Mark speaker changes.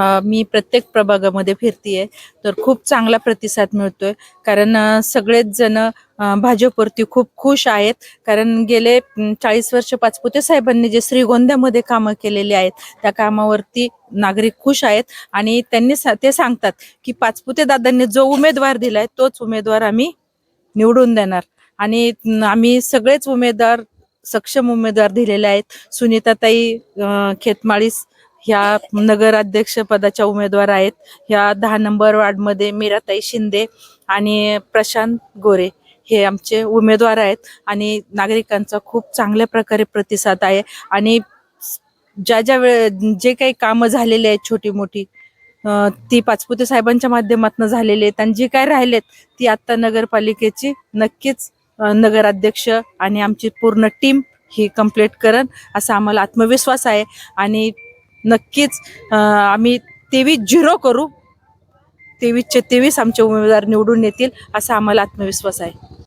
Speaker 1: मी प्रत्येक प्रभागामध्ये फिरतीये तर खूप चांगला प्रतिसाद मिळतोय. कारण सगळेच जण भाजपवरती खूप खुश आहेत. कारण गेले चाळीस वर्ष पाचपुते साहेबांनी जे श्रीगोंद्यामध्ये कामं केलेली आहेत त्या कामावरती नागरिक खुश आहेत. आणि त्यांनी सा- ते सांगतात की पाचपुते दादांनी जो उमेदवार दिलाय तोच उमेदवार आम्ही निवडून देणार. आणि आम्ही सगळेच उमेदवार सक्षम उमेदवार दिलेले आहेत. सुनीताताई खेतमाळीस ह्या नगराध्यक्ष पदाच्या उमेदवार आहेत. ह्या दहा नंबर वार्डमध्ये मीराताई शिंदे आणि प्रशांत गोरे हे आमचे उमेदवार आहेत आणि नागरिकांचा खूप चांगल्या प्रकारे प्रतिसाद आहे. आणि ज्या ज्या वेळे जे काही कामं झालेली आहेत छोटी मोठी ती पाचपुते साहेबांच्या माध्यमातून झालेली आहेत आणि जी काय राहिलेत ती आत्ता नगरपालिकेची नक्कीच नगराध्यक्ष आणि आमची पूर्ण टीम ही कंप्लीट करन असा आम्हाला आत्मविश्वास आहे. आणि नक्कीच आम्ही तेवीस झिरो करू. तेवीसचे तेवीस आमचे उमेदवार निवडून येतील असा आम्हाला आत्मविश्वास आहे.